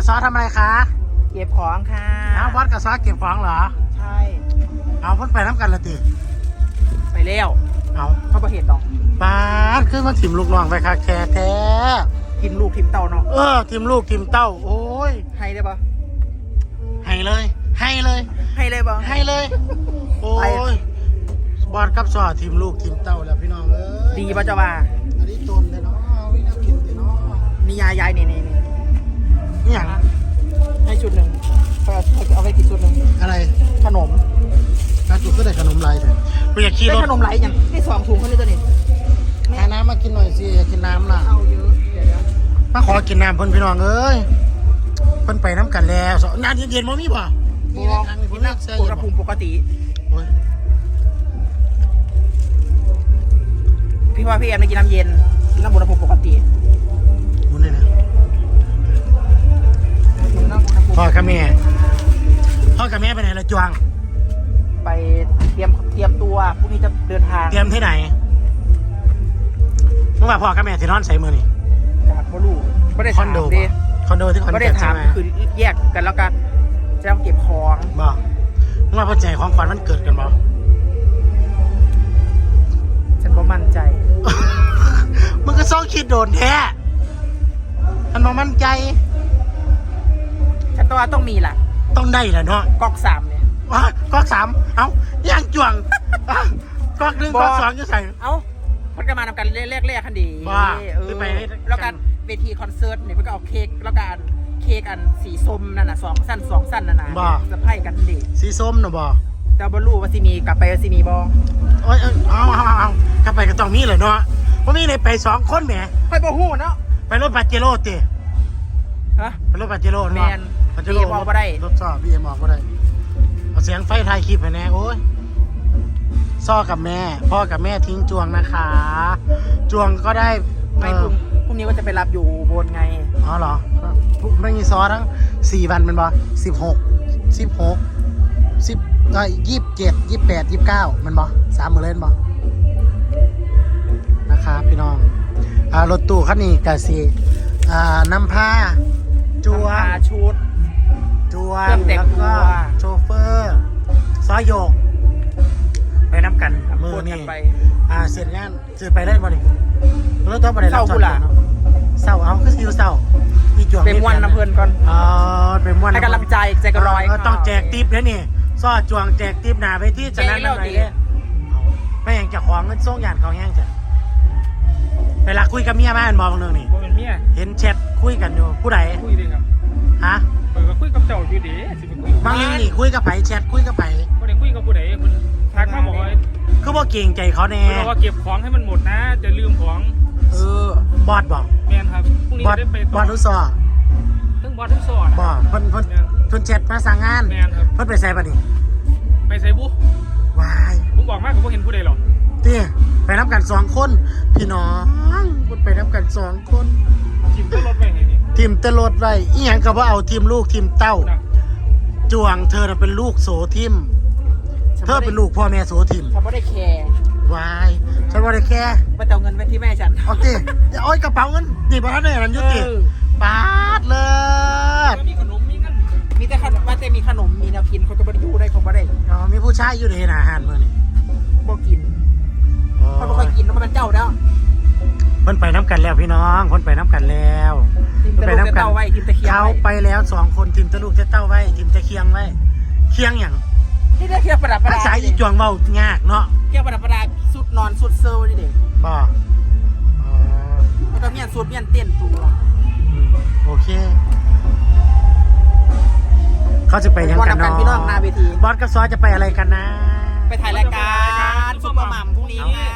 กับซอทำอะไรคะเก็บของค่ะเอาบอสกับซอเก็บของเหรอ ใช่ เอาเพิ่นไปน้ำกันละติไปแล้วเอาเขาประเหตุดอกปาดขึ้นมาทิมลูกน้องไปค่ะแค่แท้ทิมลูกทิมเต่าเนาะเออทิมลูกทิมเต้า โอ้ยให้ได้ปะให้เลย ให้เลย ให้เลยปะให้เลย โอ้ไปยบอสกับซอทิมลูกทิมเต้าแล้วพี่น้องเอ้ยดีปะเจ้าว่า กูอยากขี่รได้ถขนมไหลอย่างได้สองถุงเขาเลยตัวนี้หาน้ำมากินหน่อยสิอยากกินน้ำล่ะเอาเยอะเดี๋ยวเดี๋ยวมาขอกินน้ำเพิ่นพี่น้องเอ้ยเพิ่นไปน้ำกันแล้วสงานเย็นๆมั้มีบ่บมีอในกทางนี้กิเพิ่นนเลิกน้ำเสื้ออุเย็ณนหภูมิปกติ โอ้ยพี่ว่าพี่แอมได้กินน้ำเย็นกินน้ำอุณหภูมิปกติมุนเลยนะกินน้ำอุณหภูมิพ่อกับแม่พ่อกับแม่ไปไหนละจวงไปเต รียมเตรียมตัวพรุ่งนี้จะเดินทางเตรียมที่ไหนเมื่อวานพ่อกับแม่ที่นอนใส่มือนี่จากบลูไม่ได้คอถานมโดดิบ่คอนโดที่คอนไม่แก่ได้นใช่ถามไหมคือแยกกันแล้วกันจะต้องเก็บของบ่เมื่อวานพ่อใจของขวัญมันเกิดกันบ่ฉันก็มั่นใจ มึงก็ซ่องคิดโดนแท้มันมามั่นใจฉันตัวาต้องมีล่ะ ต้องได้แหละเนาะก๊อกสามเนี่ย ว้าก๊อกสามเอ้าย่างจวงอะก๊อกหนึ่งบ่ก๊อกสองจะใส่ เอ้าคนก็มานำกันแรกแรกๆคันดีว่าเออคือไปแล้วกันเวทีคอนเสิร์ตเนี่ยเพื่อก็เอาเค้กแล้วกันเค้กอันสีส้มนั่นน่ะสองสั้นสองสั้นนั่นน่ะว่าจะไพ่กันดีสีส้มเนาะบ่แต่บลูว่าสิมีกลับไปว่าสิมีบอโอ้ยเอาเอาเอาเอากลับไปก็ต้องมีเลยเนาะเพราะมีเลยไปสองคนแหม ค่อยบอหูเนาะไปรถบัตเจโร่เตะฮะ ไปรถบัตเจโร่แมเนาะนบัตเจโร่ BM ออกบ่ได้ รถซ่อบีเอ็มออกก็ได้ เอาเสียงไฟไทยคลิปไปแน่โอ้ยซ่อกับแม่ พ่อกับแม่ทิ้งจวงนะคะ จวงก็ได้ไม่เอพอรุ่งพรุ่งนี้ก็จะไปรับอยู่บนไง อ๋อเหรอไม่มีซอทั้งสี่วันเป็นบ่สิบหกสิบหกสิบเอ้ยยี่สิบเจ็ดยี่สิบแปดยี่สิบเก้ามันบ่สามหมื่นเล่นบ่นะครับพี่น้องอ่ารถตู้คันนี้กะสิอ่านำผ้า ซอยโยก ไปน้ำกันมือพูดนี่กันไปอ่าเสร็จงานเสร็จไปได้บ่นี่รถต้องไปได้รับเศร้าจอดกูล่ะเนาะเศร้าเอาคือสิวเศร้ามีจวงเป็นวันน้ำเพลินก่อนอ๋อเป็นวันให้กำลังใจใจกระรอยเต้องแจกทิปแล้วนี่ซอจวงแจกทิปหนาไปที่จะนั้นแจกแล้วหน่อยดิเลยเอาไม่อย่างจะของเงินส่งหยาดเขาแห้งจ้ะเวลาคุยกับเมียบ้านมองนึงนี่บ่เป็นเมียเห็นแชทคุยกันอยู่ผู้ใดคุยเลยครับฮะเปิดก็คุยกับเจ้าอยู่เดีสิไปคุยกับบางนึงนี่คุยกับไผแชทคุยกับไผบ่ได้คุยกับ ผู้ใดคนทักมาบอกว่าคือบ่เก่งใจเขาแน่เพิ่นบอกว่าเก็บของให้มันหมดนะจะลืมของเออบอดบอกแม่นครับพรุ่งนี้บอดจะได้ไปบอดนุสอทั้งบอดทั้งสอนบอดเพิ่นเพิ่นแม่นเพิ่นแชทมาสั่งงานแม่นครับเพิ่นไปใส่บัดนี้ไปใส่บุวายผมบอกมากก็บ่เห็นผู้ใดหรอกเตี้ยไปนับกันสองคน พี่น้องเพิ่นไปนับกันสองคนชิมก็รถไปให้นี่ทีมตะโลดไว้อีหยังก็บ่เอาทีมลูกทีมเต้า นะ จวงเธอน่ะเป็นลูกโสทิม เธอเป็นลูกพ่อแม่โสทิมฉันไม่ได้แคร์วายฉันบ่ได้แค่มาจะเอาเงินไว้ที่แม่ฉันเอาติอย่าโอ้ยกระเป๋าเงินนี่บ่ทันได้อันนั้นอยู่ติเออปาดเลยก็มีขนมมีเงินมีแต่ขนมว่าแต่มีขนมมีแนวกินเขาจะไม่ได้อยู่ได้เขาไม่ได้อ๋อมีผู้ชายอยู่ในอาหารมื้อนี้บ่กินเขาไม่ค่อยกินแล้วมันเป็นเจ้าแล้วเพิ่นไปน้ำกันแล้วพี่น้องเพิ่นไปน้ำกันแล้วทีมตะลุกจะเต้าไว้ทีมตะเคียนเขาไว้ไปแล้วสองคนทีมตะลูกจะเต้าไว้ทีมตะเคียงไว้ เคียงหยัง นี่ได้เคียงประดับประภาดาษาอีจวงเว้ายากเนาะเคียงประดับประดาสุดนอนสุดเซอร์นี่เด็กบ่อ๋อแล้วก็เมียนสุดเมียนเต้นตัวอืมโอเค เขาจะไปยังวันกันนำกันเนาะพี่น้องหนาเวที บอสกับซอจะไปอะไรกันนะ ไปถ่ายรายการซุปเปอร์มัมพรุ่งนี้ค่ะ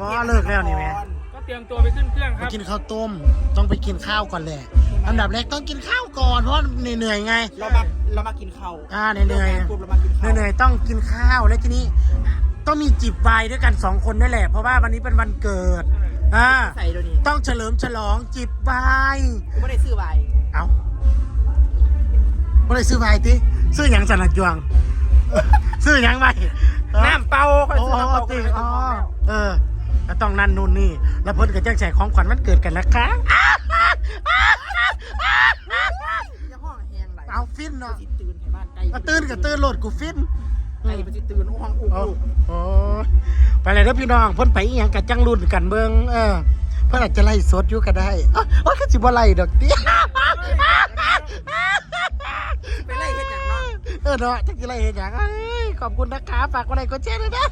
บ่เลิกแล้วนี่แม่ก็ เตรียมตัวไปขึ้นเครื่องคไปรับกินข้าวต้ม ต้องไปกินข้าวก่อนแหละอันดับแรกต้องกินข้าวก่อนเพราะเหนื่อยๆไง เรามาเรามากินข้าวอ่าเหนื่อยๆลิกงาปุ๊บเรามากินข้าวเหนื่อยๆต้องกินข้าวแล้วทีนี้ ต้องมีจิบไวน์ด้วยกันสองคนด้วยแหละ เพราะว่าวันนี้เป็นวันเกิดอ่าใส่เดี๋ยวนี้ต้องเฉลิมฉลองจิบไวน์กูไม่ได้ซื้อไว้เอาไม่ได้ซื้อไวน์ติซื้อหยังสันหลักยวง ซื้อหยังไวน้ำเปล่าค่อยโอ้ซื้อน้ำเปล่าติก็เลยอ๋อซื้อแล้วเออ แล้วต้องนั่นนู่นนี่ แล้วเพิ่นก็แจ้งแจกของขวัญวันเกิดกันนะคะอย่าพ่อเอาฟินเนาะสิตื่นให้บ้านไก่มาตื่นกับตื่นโหลดกูฟินไก่มันสิตื่นห้องอุ้งโอ้ลูกโอ้ไปเลยเด้อพี่น้องเพิ่นไปอีหยังกับจังรุ่นกันเบิ่งเออเพิ่นอาจจะไล่สดอยู่ก็ได้อ๋อโอ้ยคือสิบ่ไล่ดอกติไปไล่เฮ็ดหยังเนาะเออเนาะจักสิไล่เฮ็ดหยังเอ้ยขอบคุณนะคะฝากกดไลค์กดแชร์ด้วยนะ